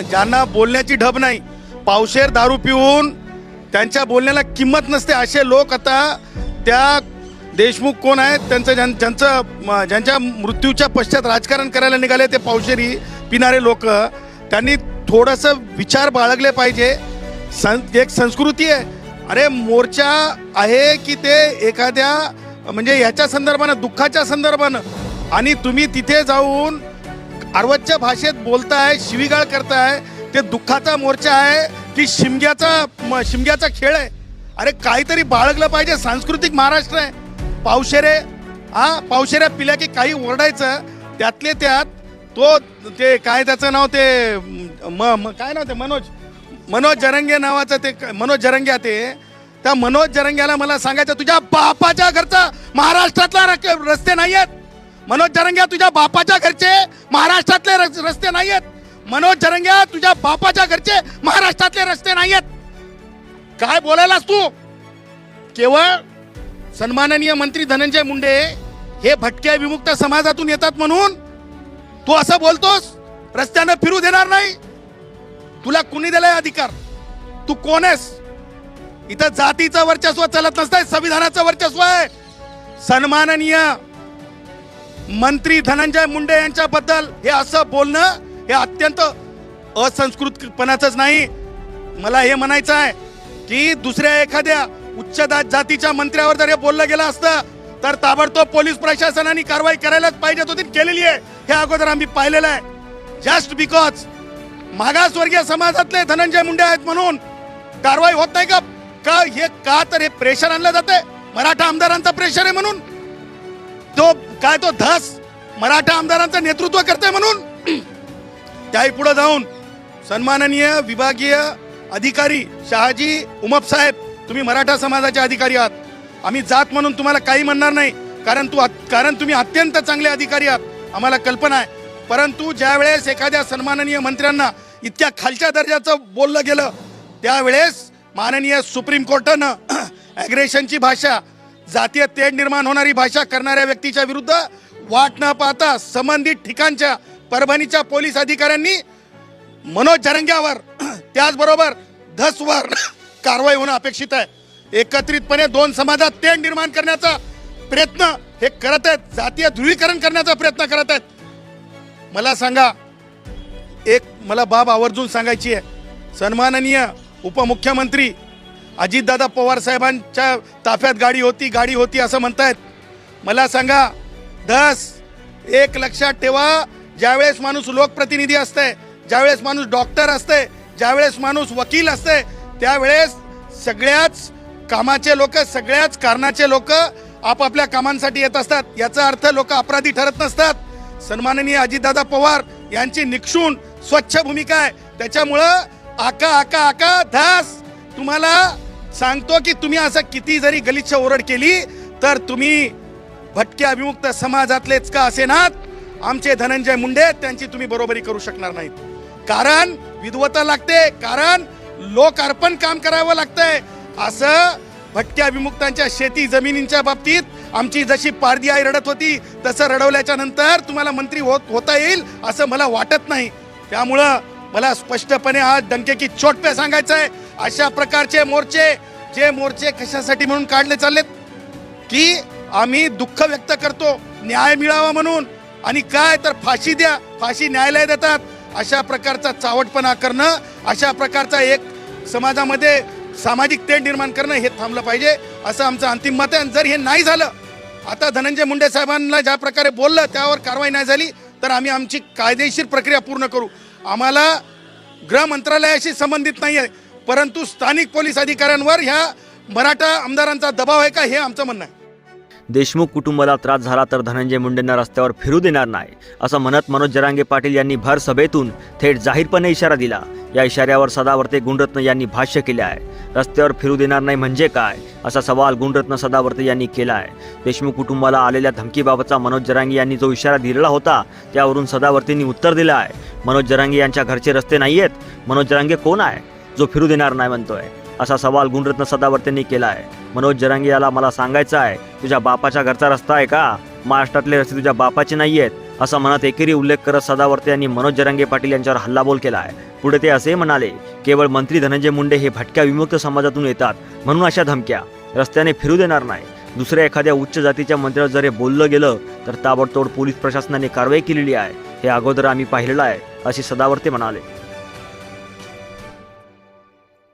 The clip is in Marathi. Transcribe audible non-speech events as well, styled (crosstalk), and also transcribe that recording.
ज्यांना बोलण्याची ढब नाही पावशेर दारू पिऊन त्यांच्या बोलण्याला किंमत नसते असे लोक आता त्या देशमुख कोण आहेत त्यांचं ज्यां ज्यांचं म- ज्यांच्या मृत्यूच्या पश्चात राजकारण करायला निघाले ते पावशेरी पिणारे लोक त्यांनी थोडंसं विचार बाळगले पाहिजे. सं एक संस्कृती आहे. अरे मोर्चा आहे की ते एखाद्या म्हणजे याच्या संदर्भानं दुःखाच्या संदर्भानं आणि तुम्ही तिथे जाऊन अर्वतच्या भाषेत बोलताय शिवीगाळ करताय ते दुःखाचा मोर्चा आहे की शिमग्याचा म- शिमग्याचा खेळ आहे? अरे काहीतरी बाळगलं पाहिजे सांस्कृतिक महाराष्ट्र आहे. पावशेरे हा पावशेऱ्या पिल्या की काही ओरडायचं त्यातले त्यात तो ते काय त्याचं नाव ते म म- काय नाव ते मनोज मनोज जरंगे नावाचं ते मनोज जरंग्या ते त्या मनोज जरंग्याला मला सांगायचं तुझ्या बापाच्या घरचा महाराष्ट्रातला रस्ते नाही आहेत मनोज जरंग्या तुझ्या बापाच्या घरचे महाराष्ट्रातले रस्ते नाही आहेत मनोज जरंग्या तुझ्या बापाच्या घरचे महाराष्ट्रातले रस्ते नाही आहेत काय बोलायलास तू? केवळ सन्माननीय मंत्री धनंजय मुंडे हे भटक्या विमुक्त समाजातून येतात म्हणून तू असं बोलतोस? रस्त्यानं फिरू देणार नाही? तुला कुणी दिलाय अधिकार? तू कोण आहेस? इथं जातीचं वर्चस्व चालत नसतंय संविधानाचं वर्चस्व आहे. सन्माननीय मंत्री धनंजय मुंडे यांच्याबद्दल हे असं बोलणं हे अत्यंत असंस्कृतपणाचंच नाही. मला हे म्हणायचं आहे की दुसऱ्या एखाद्या उच्च जातीच्या मंत्र्यावर जर हे बोललं गेलं असतं तर ताबडतोब पोलीस प्रशासनाने कारवाई करायलाच पाहिजे होती केलेली आहे. हे अगोदर आम्ही पाहिलेलं आहे. जस्ट बिकॉज मागासवर्गीय समाजातले धनंजय मुंडे आहेत म्हणून कारवाई होत नाही का? का हे का तर हे प्रेशर आणलं जाते मराठा आमदारांचा प्रेशर आहे म्हणून. तो काय तो धस? मराठा आमदारांचं नेतृत्व करते म्हणून? त्याही पुढे जाऊन सन्माननीय विभागीय अधिकारी शहाजी उमप साहेब तुम्ही मराठा समाजाचे अधिकारी आहात. आम्ही जात म्हणून तुम्हाला काही म्हणणार नाही. कारण तू कारण तुम्ही अत्यंत चांगले अधिकारी आहात. आम्हाला कल्पना आहे. परंतु ज्यावेळेस एखाद्या सन्माननीय मंत्र्यांना इतक्या खालच्या दर्जाचं बोललं गेलं त्यावेळेस माननीय सुप्रीम कोर्टानं (clears throat) ॲग्रेशनची भाषा जातीय तेढ निर्माण होणारी भाषा करणाऱ्या व्यक्तीच्या विरुद्ध वाट न पाहता संबंधित ठिकाणच्या परभणीच्या पोलीस अधिकाऱ्यांनी मनोज जरंग्यावर (clears throat) त्याचबरोबर धसवर (clears throat) कारवाई होणं अपेक्षित आहे. एकत्रितपणे दोन समाजात तेढ निर्माण करण्याचा प्रयत्न हे करत आहेत. जातीय ध्रुवीकरण करण्याचा प्रयत्न करत आहेत. मला सांगा एक मला बाब आवर्जून सांगायची आहे. सन्माननीय उपमुख्यमंत्री अजितदादा पवार साहेबांच्या ताफ्यात गाडी होती गाडी होती असं म्हणतायत. मला सांगा दस एक लक्षात ठेवा ज्यावेळेस माणूस लोकप्रतिनिधी असते ज्यावेळेस माणूस डॉक्टर असते ज्यावेळेस माणूस वकील असते त्यावेळेस सगळ्याच कामाचे लोक सगळ्याच कारणाचे लोक आपापल्या कामांसाठी येत असतात. याचा अर्थ लोक अपराधी ठरत नसतात. सन्माननीय अजितदादा पवार यांची निक्षून स्वच्छ भूमिका आहे. त्याच्यामुळं आका आका आका धास तुम्हाला सांगतो की तुम्ही असं किती जरी गलिच्छ ओरड केली तर तुम्ही भटक्या विमुक्त समाजातलेच का असेनात आमचे धनंजय मुंडे त्यांची तुम्ही बरोबरी करू शकणार नाहीत. कारण विद्वता लागते कारण लोक अर्पण काम करावं लागतंय. असं भटक्या विमुक्तांच्या शेती जमिनींच्या बाबतीत आमची जशी पारदी आई रडत होती तसं रडवल्याच्या नंतर तुम्हाला मंत्री होत होता येईल असं मला वाटत नाही. त्यामुळं मला स्पष्टपणे आज डंकेकी चोटप्या सांगायचं आहे अशा प्रकारचे मोर्चे जे मोर्चे कशासाठी म्हणून काढले चाललेत? की आम्ही दुःख व्यक्त करतो न्याय मिळावा म्हणून. आणि काय तर फाशी द्या फाशी न्यायालय देतात. अशा प्रकारचा चावटपणा करणं अशा प्रकारचा एक समाजामध्ये सामाजिक तेढ निर्माण करणं हे थांबलं पाहिजे. असं आमचं अंतिम मत आहे. आणि जर हे नाही झालं आता धनंजय मुंडे साहेबांना ज्या प्रकारे बोललं त्यावर कारवाई नाही झाली तर आम्ही आमची कायदेशीर प्रक्रिया पूर्ण करू. आम्हाला गृह मंत्रालयाशी संबंधित नाही आहे परंतु स्थानिक पोलीस अधिकाऱ्यांवर ह्या मराठा आमदारांचा दबाव आहे का हे आमचं म्हणणं आहे. देशमुख कुटुंबाला त्रास झाला तर धनंजय मुंडेंना रस्त्यावर फिरू देणार नाही असं म्हणत मनोज जरांगे पाटील यांनी भर सभेतून थेट जाहीरपणे इशारा दिला. या इशाऱ्यावर सदावर्ते गुणरत्न यांनी भाष्य केले आहे. रस्त्यावर फिरू देणार नाही म्हणजे काय असा सवाल गुणरत्न सदावर्ते यांनी केला आहे. देशमुख कुटुंबाला आलेल्या धमकीबाबतचा मनोज जरांगे यांनी जो इशारा दिलेला होता त्यावरून सदावर्तेंनी उत्तर दिलं आहे. मनोज जरांगे यांच्या घरचे रस्ते नाही आहेत मनोज जरांगे कोण आहे? जो फिरू देणार नाही म्हणतोय. असा सवाल गुणरत्न सदावर्तेंनी केला आहे मनोज जरांगे याला मला सांगायचं आहे तुझ्या बापाच्या घरचा रस्ता आहे का? महाराष्ट्रातले रस्ते तुझ्या बापाचे नाही आहेत असा मनात एकेरी उल्लेख करत सदावर्ते यांनी मनोज जरांगे पाटील यांच्यावर हल्लाबोल केला आहे पुढे ते असे म्हणाले केवळ मंत्री धनंजय मुंडे हे भटक्या विमुक्त समाजातून येतात म्हणून अशा धमक्या. रस्त्याने फिरू देणार नाही. दुसऱ्या एखाद्या उच्च जातीच्या मंत्र्यावर जर हे बोललं गेलं तर ताबडतोब पोलीस प्रशासनाने कारवाई केलेली आहे. हे अगोदर आम्ही पाहिलेलं आहे असे सदावर्ते म्हणाले.